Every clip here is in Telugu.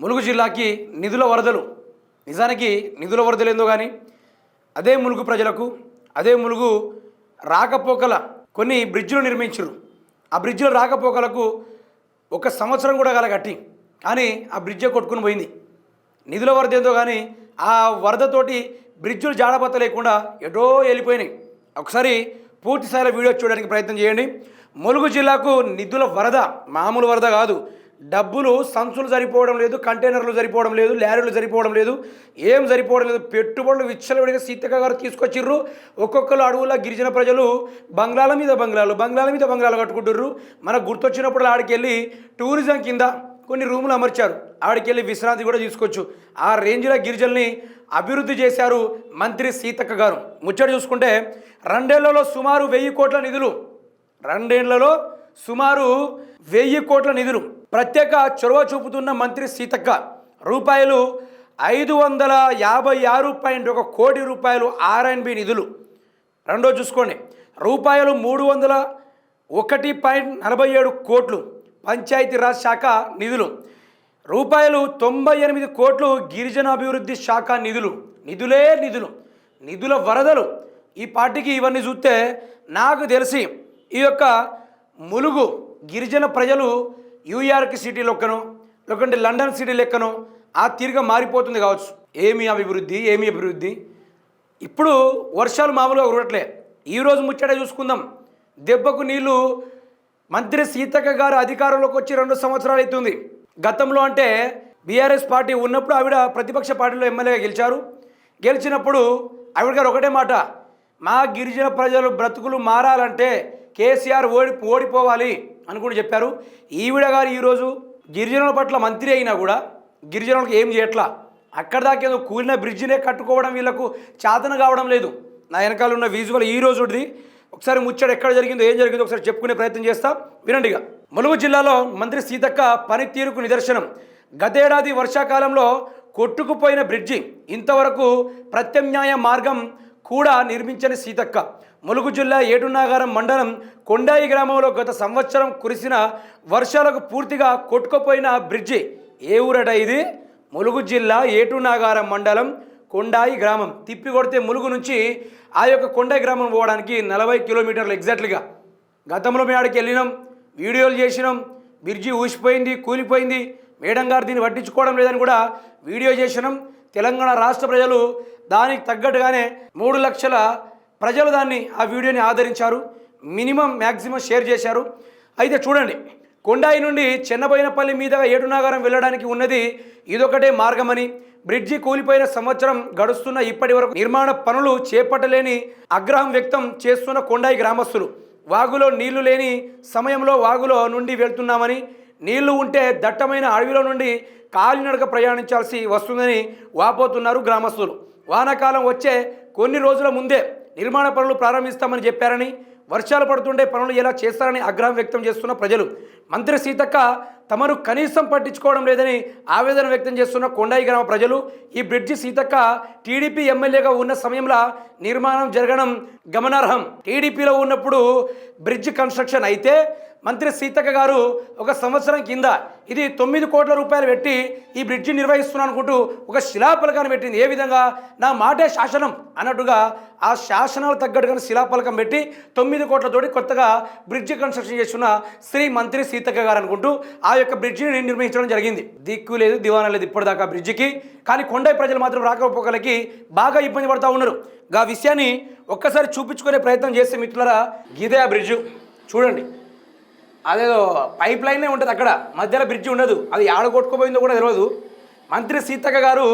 ములుగు జిల్లాకి నిధుల వరదలు. నిజానికి నిధుల వరదలు ఏందో కానీ అదే ములుగు ప్రజలకు అదే ములుగు రాకపోకల కొన్ని బ్రిడ్జ్లు నిర్మించరు ఆ బ్రిడ్జ్లు రాకపోకలకు ఒక సంవత్సరం కూడా గల కట్టి కానీ ఆ బ్రిడ్జే కొట్టుకుని పోయింది. నిధుల వరద ఏందో కానీ ఆ వరదతోటి బ్రిడ్జులు జాడపత్త లేకుండా ఎటో వెళ్ళిపోయినాయి. ఒకసారి పూర్తి స్థాయిలో వీడియో చూడడానికి ప్రయత్నం చేయండి. ములుగు జిల్లాకు నిధుల వరద మామూలు వరద కాదు. డబ్బులు సంచులు సరిపోవడం లేదు కంటైనర్లు సరిపోవడం లేదు లారీలు సరిపోవడం లేదు ఏం సరిపోవడం లేదు. పెట్టుబడులు విచ్చలవిడిగా సీతక్క గారు తీసుకొచ్చిర్రు. ఒక్కొక్కరు అడవుల గిరిజన ప్రజలు బంగ్లాల మీద బంగ్లాలు బంగ్లాల మీద బంగ్లాలు కట్టుకుంటుర్రు. మనకు గుర్తొచ్చినప్పుడు ఆడికి వెళ్ళి టూరిజం కింద కొన్ని రూములు అమర్చారు. ఆడికి వెళ్ళి విశ్రాంతి కూడా తీసుకోవచ్చు. ఆ రేంజ్లో గిరిజల్ని అభివృద్ధి చేశారు మంత్రి సీతక్క గారు. ముచ్చట చూసుకుంటే రెండేళ్ళలో సుమారు వెయ్యి కోట్ల నిధులు రెండేళ్ళలో సుమారు వెయ్యి కోట్ల నిధులు ప్రత్యేక చొరవ చూపుతున్న మంత్రి సీతక్క రూపాయలు ఐదు వందల యాభై ఆరు పాయింట్ ఒక కోటి రూపాయలు ఆర్ఎన్బి నిధులు. రెండో చూసుకోండి. రూపాయలు మూడు వందల ఒకటి పాయింట్ నలభై ఏడు కోట్లు పంచాయతీరాజ్ శాఖ నిధులు. రూపాయలు తొంభై ఎనిమిది కోట్లు గిరిజనాభివృద్ధి శాఖ నిధులు. నిధులే నిధులు. నిధుల వరదలు. ఈ పార్టీకి ఇవన్నీ చూస్తే నాకు తెలిసి ఈ యొక్క ములుగు గిరిజన ప్రజలు న్యూయార్క్ సిటీ లెక్కనో లేకుంటే లండన్ సిటీ లెక్కనో ఆ తీరుగా మారిపోతుంది కావచ్చు. ఏమి అభివృద్ధి ఏమి అభివృద్ధి? ఇప్పుడు వర్షాలు మామూలుగా కురవట్లే. ఈరోజు ముచ్చట చూసుకుందాం. దెబ్బకు నీళ్ళు మంత్రి సీతక్క గారు అధికారంలోకి వచ్చి రెండు సంవత్సరాలు అవుతుంది. గతంలో అంటే బీఆర్ఎస్ పార్టీ ఉన్నప్పుడు ఆవిడ ప్రతిపక్ష పార్టీలో ఎమ్మెల్యేగా గెలిచారు. గెలిచినప్పుడు ఆవిడ గారు ఒకటే మాట మా గిరిజన ప్రజలు బ్రతుకులు మారాలంటే కేసీఆర్ ఓడి ఓడిపోవాలి అని కూడా చెప్పారు. ఈవిడ గారు ఈరోజు గిరిజనుల పట్ల మంత్రి అయినా కూడా గిరిజనులకు ఏం చేయట్లా? అక్కడ దాకా ఏదో కూలిన బ్రిడ్జినే కట్టుకోవడం వీళ్ళకు చాతన కావడం లేదు. నా వెనకాల ఉన్న విజువల్ ఈ రోజుది ఒకసారి ముచ్చట ఎక్కడ జరిగిందో ఏం జరిగిందో ఒకసారి చెప్పుకునే ప్రయత్నం చేస్తా. వినండిగా. ములుగు జిల్లాలో మంత్రి సీతక్క పనితీరుకు నిదర్శనం. గతేడాది వర్షాకాలంలో కొట్టుకుపోయిన బ్రిడ్జి ఇంతవరకు ప్రత్యామ్నాయ మార్గం కూడా నిర్మించని సీతక్క. ములుగు జిల్లా ఏటునాగారం మండలం కొండాయి గ్రామంలో గత సంవత్సరం కురిసిన వర్షాలకు పూర్తిగా కొట్టుకుపోయిన బ్రిడ్జి. ఏ ఊరట ఇది? ములుగు జిల్లా ఏటునాగారం మండలం కొండాయి గ్రామం. తిప్పి కొడితే ములుగు నుంచి ఆ యొక్క కొండాయి గ్రామం పోవడానికి నలభై కిలోమీటర్లు ఎగ్జాక్ట్లీగా. గతంలో మేము ఆడికి వెళ్ళినాం వీడియోలు చేసినాం బ్రిడ్జి ఊసిపోయింది కూలిపోయింది. మేడం గారు దీన్ని పట్టించుకోవడం లేదని కూడా వీడియో చేసినాం. తెలంగాణ రాష్ట్ర ప్రజలు దానికి తగ్గట్టుగానే మూడు లక్షల ప్రజలు దాన్ని ఆ వీడియోని ఆదరించారు. మినిమం మ్యాక్సిమం షేర్ చేశారు. అయితే చూడండి కొండాయి నుండి చెన్నబోయినపల్లి మీదుగా ఏడునాగారం వెళ్ళడానికి ఉన్నది ఇదొకటే మార్గమని. బ్రిడ్జి కూలిపోయిన సంవత్సరం గడుస్తున్న ఇప్పటి వరకు నిర్మాణ పనులు చేపట్టలేని ఆగ్రహం వ్యక్తం చేస్తున్న కొండాయి గ్రామస్తులు. వాగులో నీళ్ళు లేని సమయంలో వాగులో నుండి వెళ్తున్నామని. నీళ్ళు ఉంటే దట్టమైన అడవిలో నుండి కాలినడక ప్రయాణించాల్సి వస్తుందని వాపోతున్నారు గ్రామస్తులు. వానాకాలం వచ్చే కొన్ని రోజుల ముందే నిర్మాణ పనులు ప్రారంభిస్తామని చెప్పారని వర్షాలు పడుతుండే పనులు ఎలా చేస్తారని ఆగ్రహం వ్యక్తం చేస్తున్న ప్రజలు. మంత్రి సీతక్క తమను కనీసం పట్టించుకోవడం లేదని ఆవేదన వ్యక్తం చేస్తున్న కొండాయి గ్రామ ప్రజలు ఈ బ్రిడ్జి సీతక్క టీడీపీ ఎమ్మెల్యేగా ఉన్న సమయంలో నిర్మాణం జరగడం గమనార్హం. టీడీపీలో ఉన్నప్పుడు బ్రిడ్జ్ కన్స్ట్రక్షన్ అయితే మంత్రి సీతక్క గారు ఒక సంవత్సరం కింద ఇది తొమ్మిది కోట్ల రూపాయలు పెట్టి ఈ బ్రిడ్జి నిర్వహిస్తున్నాను అనుకుంటూ ఒక శిలాఫలకాన్ని పెట్టింది. ఏ విధంగా? నా మాటే శాసనం అన్నట్టుగా ఆ శాసనాలు తగ్గట్టుగా శిలాఫలకం పెట్టి తొమ్మిది కోట్లతోటి కొత్తగా బ్రిడ్జి కన్స్ట్రక్షన్ చేస్తున్న శ్రీ మంత్రి సీతక్క గారు అనుకుంటూ ఆ యొక్క బ్రిడ్జిని నిర్మించడం జరిగింది. దిక్కు లేదు దివానా లేదు ఇప్పటిదాకా బ్రిడ్జికి. కానీ కొండై ప్రజలు మాత్రం రాకపోకలకి బాగా ఇబ్బంది పడుతూ ఉన్నారు. ఆ విషయాన్ని ఒక్కసారి చూపించుకునే ప్రయత్నం చేసే మిత్రులరా గీదే ఆ బ్రిడ్జు. చూడండి. అదేదో పైప్ లైనే ఉంటుంది అక్కడ. మధ్యలో బ్రిడ్జ్ ఉండదు. అది ఆడ కొట్టుకుపోయిందో కూడా తెలియదు మంత్రి సీతక్క గారు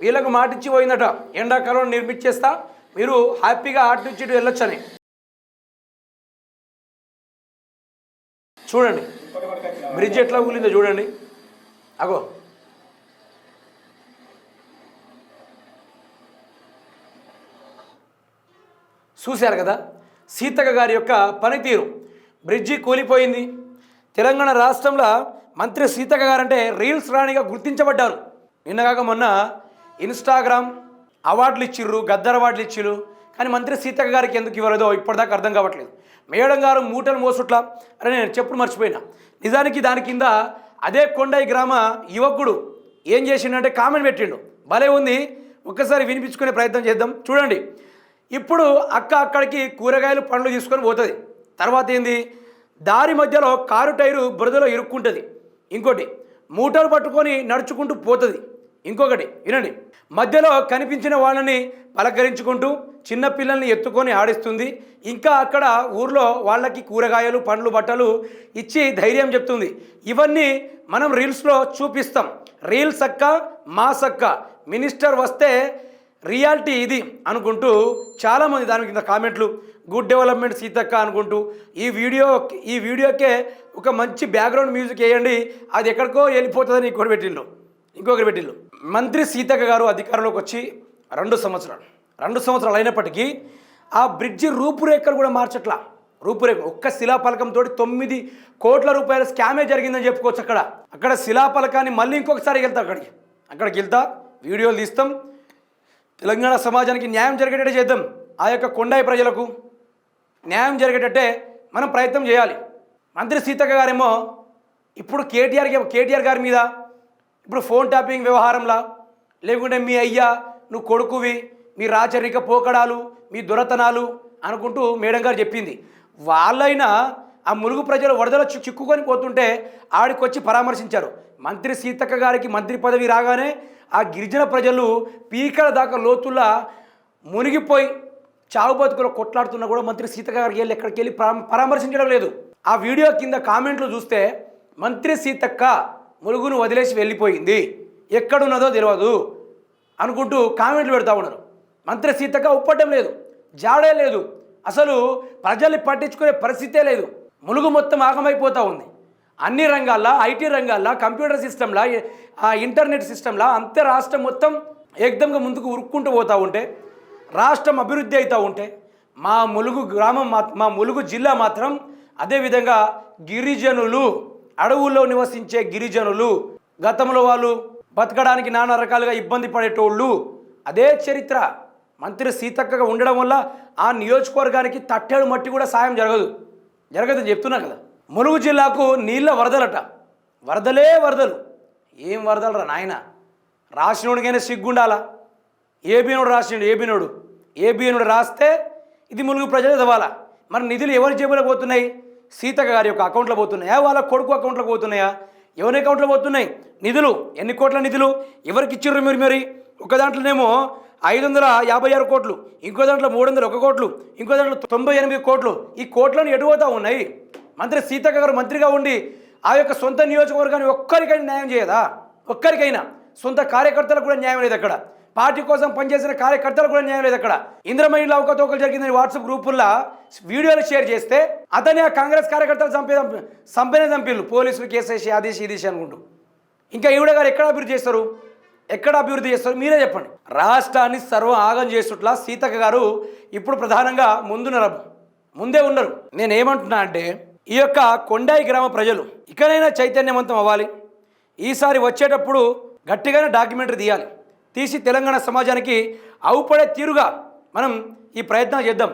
వీళ్ళకు మాటిచ్చి పోయిందట ఎండాకాలం నిర్మించేస్తా మీరు హ్యాపీగా అటు నుంచి ఇటు వెళ్ళొచ్చని. చూడండి. బ్రిడ్జ్ ఎట్లా కూలిందో చూడండి. అగో. చూశారు కదా? సీతక్క గారి యొక్క పనితీరు. బ్రిడ్జి కూలిపోయింది. తెలంగాణ రాష్ట్రంలో మంత్రి సీతక్క గారంటే రీల్స్ రాణిగా గుర్తించబడ్డారు. నిన్నగాక మొన్న ఇన్స్టాగ్రామ్ అవార్డులు ఇచ్చిర్రు గద్దర్ అవార్డులు ఇచ్చిర్రు. కానీ మంత్రి సీతక్క గారికి ఎందుకు ఇవ్వలేదో ఇప్పటిదాకా అర్థం కావట్లేదు. మేడం గారు మూటలు మోసుట్లా. అని నేను చెప్పుడు మర్చిపోయినా. నిజానికి దాని కింద అదే కొండై గ్రామ యువకుడు ఏం చేసిండంటే కామెంట్ పెట్టిండు. భలే ఉంది. ఒక్కసారి వినిపించుకునే ప్రయత్నం చేద్దాం. చూడండి. ఇప్పుడు అక్క అక్కడికి కూరగాయలు పండ్లు తీసుకొని పోతుంది. తర్వాత ఏంది? దారి మధ్యలో కారు టైరు బురదలో ఇరుక్కుంటుంది. ఇంకోటి మూటలు పట్టుకొని నడుచుకుంటూ పోతుంది. ఇంకొకటి వినండి. మధ్యలో కనిపించిన వాళ్ళని పలకరించుకుంటూ చిన్నపిల్లల్ని ఎత్తుకొని ఆడిస్తుంది. ఇంకా అక్కడ ఊర్లో వాళ్ళకి కూరగాయలు పండ్లు బట్టలు ఇచ్చి ధైర్యం చెప్తుంది. ఇవన్నీ మనం రీల్స్లో చూపిస్తాం. రీల్స్ అక్క మా సక్క మినిస్టర్ వస్తే రియాలిటీ ఇది అనుకుంటూ చాలామంది దాని కింద కామెంట్లు. గుడ్ డెవలప్మెంట్ సీతక్క అనుకుంటూ ఈ వీడియో ఈ వీడియోకే ఒక మంచి బ్యాక్గ్రౌండ్ మ్యూజిక్ వేయండి. అది ఎక్కడికో వెళ్ళిపోతుందని ఇంకొకటి పెట్టిల్లు ఇంకొకటి పెట్టిల్లు మంత్రి సీతక్క గారు అధికారంలోకి వచ్చి రెండు సంవత్సరాలు రెండు సంవత్సరాలు అయినప్పటికీ ఆ బ్రిడ్జి రూపురేఖలు కూడా మార్చట్లా. రూపురేఖ ఒక్క శిలాఫలకంతో తొమ్మిది కోట్ల రూపాయల స్కామే జరిగిందని చెప్పుకోవచ్చు అక్కడ. అక్కడ శిలాఫలకాన్ని మళ్ళీ ఇంకొకసారి వెళ్తా అక్కడికి. అక్కడికి వెళ్తా వీడియోలు తీస్తాం. తెలంగాణ సమాజానికి న్యాయం జరిగేటట్టు చేద్దాం. ఆ యొక్క కొండాయి ప్రజలకు న్యాయం జరిగేటట్టే మనం ప్రయత్నం చేయాలి. మంత్రి సీతక్క గారేమో ఇప్పుడు కేటీఆర్ కేటీఆర్ గారి మీద ఇప్పుడు ఫోన్ ట్యాపింగ్ వ్యవహారంలా లేకుంటే మీ అయ్యా నువ్వు కొడుకువి మీ రాచరిక పోకడాలు మీ దురతనాలు అనుకుంటూ మేడం గారు చెప్పింది. వాళ్ళైనా ఆ ములుగు ప్రజలు వరదలో చిక్కుకొని పోతుంటే ఆడికొచ్చి పరామర్శించారు. మంత్రి సీతక్క గారికి మంత్రి పదవి రాగానే ఆ గిరిజన ప్రజలు పీకల దాకా లోతుల్లా మునిగిపోయి చావు బతుకులో కొట్లాడుతున్నా కూడా మంత్రి సీతక్క గారికి వెళ్ళి ఎక్కడికి వెళ్ళి పరా- పరామర్శించడం లేదు. ఆ వీడియో కింద కామెంట్లు చూస్తే మంత్రి సీతక్క ములుగును వదిలేసి వెళ్ళిపోయింది. ఎక్కడున్నదో తెలియదు అనుకుంటూ కామెంట్లు పెడతా ఉన్నారు. మంత్రి సీతక్క ఒప్పటం లేదు జాడే లేదు. అసలు ప్రజల్ని పట్టించుకునే పరిస్థితే లేదు. ములుగు మొత్తం ఆగమైపోతూ ఉంది. అన్ని రంగాల్లో ఐటీ రంగాల్లో కంప్యూటర్ సిస్టంలా ఆ ఇంటర్నెట్ సిస్టంలా అంతే రాష్ట్రం మొత్తం ఏకదంగా ముందుకు ఉరుక్కుంటూ పోతూ ఉంటే రాష్ట్రం అభివృద్ధి అవుతూ ఉంటే మా ములుగు గ్రామం మా మా ములుగు జిల్లా మాత్రం అదేవిధంగా గిరిజనులు అడవుల్లో నివసించే గిరిజనులు గతంలో వాళ్ళు బతకడానికి నానా రకాలుగా ఇబ్బంది పడేటోళ్ళు అదే చరిత్ర. మంత్రి సీతక్కగా ఉండడం వల్ల ఆ నియోజకవర్గానికి తట్టేడు మట్టి కూడా సాయం జరగదు. జరగదని చెప్తున్నా కదా. ములుగు జిల్లాకు నీళ్ళ వరదలట. వరదలే వరదలు. ఏం వరదలరా నాయన? రాసినోడికైనా సిగ్గుండాలా? ఏబీనోడు రాసిండు ఏబీనోడు ఏబీనోడు రాస్తే ఇది ములుగు ప్రజలు చదవాలా మరి నిధులు ఎవరి జేబులో పోతున్నాయి? సీతక్క గారి యొక్క అకౌంట్లో పోతున్నాయా? వాళ్ళ కొడుకు అకౌంట్లో పోతున్నాయా? ఎవరి అకౌంట్లో పోతున్నాయి? నిధులు. ఎన్ని కోట్ల నిధులు? ఎవరికి ఇచ్చారు మీరు మరి? ఒక దాంట్లోనేమో ఐదు వందల యాభై ఆరు కోట్లు ఇంకో దాంట్లో మూడు వందల ఒక కోట్లు ఇంకో దాంట్లో తొంభై ఎనిమిది కోట్లు. ఈ కోట్లను ఎటు ఉన్నాయి? మంత్రి సీతక్క గారు మంత్రిగా ఉండి ఆ యొక్క సొంత నియోజకవర్గాన్ని ఒక్కరికైనా న్యాయం చేయదా? ఒక్కరికైనా. సొంత కార్యకర్తలకు కూడా న్యాయం లేదు అక్కడ. పార్టీ కోసం పనిచేసిన కార్యకర్తలు కూడా న్యాయం లేదు అక్కడ. ఇంద్రమహిళ అవకతవకలు జరిగిందని వాట్సాప్ గ్రూపుల్లో వీడియోలు షేర్ చేస్తే అతని ఆ కాంగ్రెస్ కార్యకర్తలు చంపే చంపేనే చంపిల్లు పోలీసులు కేసేసి అదేసి ఇదేసి అనుకుంటూ. ఇంకా ఈవిడ గారు ఎక్కడ అభివృద్ధి చేస్తారు? ఎక్కడ అభివృద్ధి చేస్తారు? మీరే చెప్పండి. రాష్ట్రాన్ని సర్వం ఆగం చేస్తుట్లా సీతక్క గారు ఇప్పుడు ప్రధానంగా ముందున్నారు ముందే ఉన్నారు నేను ఏమంటున్నా అంటే ఈ యొక్క కొండాయి గ్రామ ప్రజలు ఇకనైనా చైతన్యవంతం అవ్వాలి. ఈసారి వచ్చేటప్పుడు గట్టిగానే డాక్యుమెంటరీ తీయాలి. తీసి తెలంగాణ సమాజానికి అవుపడే తీరుగా మనం ఈ ప్రయత్నం చేద్దాం.